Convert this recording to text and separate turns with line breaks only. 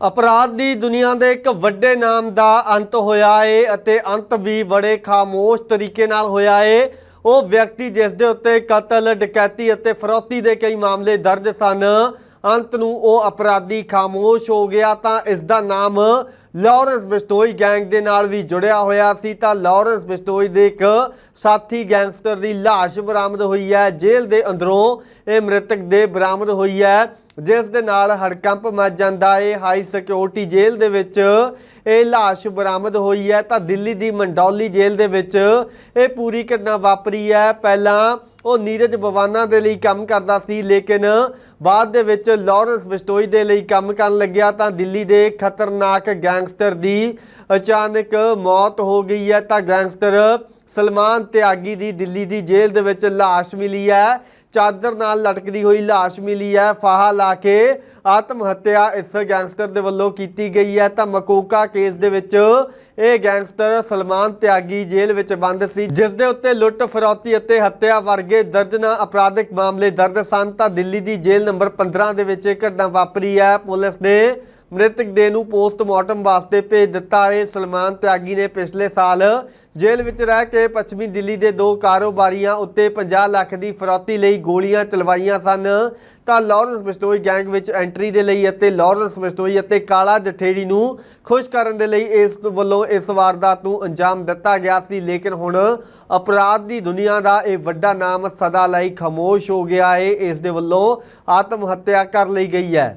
ਅਪਰਾਧ ਦੀ ਦੁਨੀਆ ਦੇ ਇੱਕ ਵੱਡੇ ਨਾਮ ਦਾ ਅੰਤ ਹੋਇਆ ਏ ਅਤੇ ਅੰਤ ਵੀ ਬੜੇ ਖਾਮੋਸ਼ ਤਰੀਕੇ ਨਾਲ ਹੋਇਆ ਏ। ਉਹ ਵਿਅਕਤੀ ਜਿਸ ਦੇ ਉੱਤੇ ਕਤਲ, ਡਕੈਤੀ ਅਤੇ ਫਰੋਤੀ ਦੇ ਕਈ ਮਾਮਲੇ ਦਰਜ ਸਨ, ਅੰਤ ਨੂੰ ਉਹ ਅਪਰਾਧੀ ਖਾਮੋਸ਼ ਹੋ ਗਿਆ ਤਾਂ ਇਸ ਦਾ ਨਾਮ ਲਾਰੈਂਸ ਬਿਸਟੋਈ ਗੈਂਗ ਦੇ ਨਾਲ ਵੀ ਜੁੜਿਆ ਹੋਇਆ ਸੀ, ਤਾਂ ਲਾਰੈਂਸ ਬਿਸਟੋਈ ਦੇ ਇੱਕ ਸਾਥੀ ਗੈਂਗਸਟਰ ਦੀ ਲਾਸ਼ ਬਰਾਮਦ ਹੋਈ ਹੈ। ਜੇਲ੍ਹ ਦੇ ਅੰਦਰੋਂ ਇਹ ਮ੍ਰਿਤਕ ਦੇ ਬਰਾਮਦ ਹੋਈ ਹੈ। ਜਿਸ ਦੇ ਨਾਲ ਹੜਕੰਪ ਮਚ ਜਾਂਦਾ ਏ ਹਾਈ ਸਿਕਿਉਰਿਟੀ ਜੇਲ੍ਹ ਦੇ ਵਿੱਚ ਇਹ ਲਾਸ਼ ਬਰਾਮਦ ਹੋਈ ਹੈ। ਤਾਂ ਦਿੱਲੀ ਦੀ ਮੰਡੌਲੀ ਜੇਲ੍ਹ ਦੇ ਵਿੱਚ ਇਹ ਪੂਰੀ ਘਟਨਾ ਵਾਪਰੀ ਹੈ। ਪਹਿਲਾਂ ਉਹ ਨੀਰਜ ਬਵਾਨਾ ਦੇ ਲਈ ਕੰਮ ਕਰਦਾ ਸੀ, ਲੇਕਿਨ ਬਾਅਦ ਦੇ ਵਿੱਚ ਲਾਰੈਂਸ ਬਿਸਟੋਈ ਦੇ ਲਈ ਕੰਮ ਕਰਨ ਲੱਗਿਆ ਤਾਂ ਦਿੱਲੀ ਦੇ ਖਤਰਨਾਕ ਗੈਂਗਸਟਰ ਦੀ ਅਚਾਨਕ ਮੌਤ ਹੋ ਗਈ ਹੈ। ਤਾਂ ਗੈਂਗਸਟਰ ਸਲਮਾਨ ਤਿਆਗੀ ਦੀ ਦਿੱਲੀ ਦੀ ਜੇਲ੍ਹ ਦੇ ਵਿੱਚ ਲਾਸ਼ ਮਿਲੀ ਹੈ। ਚਾਦਰ ਨਾਲ ਲਟਕਦੀ ਹੋਈ ਲਾਸ਼ ਮਿਲੀ ਹੈ। ਫਾਹਾ ਲਾ ਕੇ ਆਤਮ ਹੱਤਿਆ ਇਸ ਗੈਂਗਸਟਰ ਦੇ ਵੱਲੋਂ ਕੀਤੀ ਗਈ ਹੈ। ਤਾਂ ਮਕੋਕਾ ਕੇਸ ਦੇ ਵਿੱਚ ਇਹ ਗੈਂਗਸਟਰ ਸਲਮਾਨ ਤਿਆਗੀ ਜੇਲ੍ਹ ਵਿੱਚ ਬੰਦ ਸੀ, ਜਿਸ ਦੇ ਉੱਤੇ ਲੁੱਟ ਫਰੌਤੀ ਅਤੇ ਹੱਤਿਆ ਵਰਗੇ ਦਰਜਨਾ ਅਪਰਾਧਿਕ ਮਾਮਲੇ ਦਰਜ ਸਨ। ਤਾਂ ਦਿੱਲੀ ਦੀ ਜੇਲ੍ਹ ਨੰਬਰ 15 ਦੇ ਵਿੱਚ ਇਹ ਘਟਨਾ ਵਾਪਰੀ ਹੈ। ਪੁਲਿਸ ਨੇ ਮ੍ਰਿਤਕ ਦੇ ਨੂੰ ਪੋਸਟਮਾਰਟਮ ਵਾਸਤੇ ਭੇਜ ਦਿੱਤਾ ਹੈ। ਸਲਮਾਨ ਤਿਆਗੀ ਨੇ ਪਿਛਲੇ ਸਾਲ ਜੇਲ੍ਹ ਵਿੱਚ ਰਹਿ ਕੇ ਪੱਛਮੀ ਦਿੱਲੀ ਦੇ ਦੋ ਕਾਰੋਬਾਰੀਆਂ ਉੱਤੇ 50 ਲੱਖ ਦੀ ਫਰੌਤੀ ਲਈ ਗੋਲੀਆਂ ਚਲਵਾਈਆਂ ਸਨ। ਤਾਂ ਲਾਰੈਂਸ ਬਿਸਟੋਈ ਗੈਂਗ ਵਿੱਚ ਐਂਟਰੀ ਦੇ ਲਈ ਅਤੇ ਲਾਰੈਂਸ ਬਿਸਟੋਈ ਅਤੇ ਕਾਲਾ ਜਠੇੜੀ ਨੂੰ ਖੁਸ਼ ਕਰਨ ਦੇ ਲਈ ਇਸ ਵੱਲੋਂ ਇਸ ਵਾਰਦਾਤ ਨੂੰ ਅੰਜਾਮ ਦਿੱਤਾ ਗਿਆ ਸੀ। ਲੇਕਿਨ ਹੁਣ ਅਪਰਾਧ ਦੀ ਦੁਨੀਆ ਦਾ ਇਹ ਵੱਡਾ ਨਾਮ ਸਦਾ ਲਈ ਖਾਮੋਸ਼ ਹੋ ਗਿਆ ਹੈ। ਇਸ ਦੇ ਵੱਲੋਂ ਆਤਮ ਹੱਤਿਆ ਕਰ ਲਈ ਗਈ ਹੈ।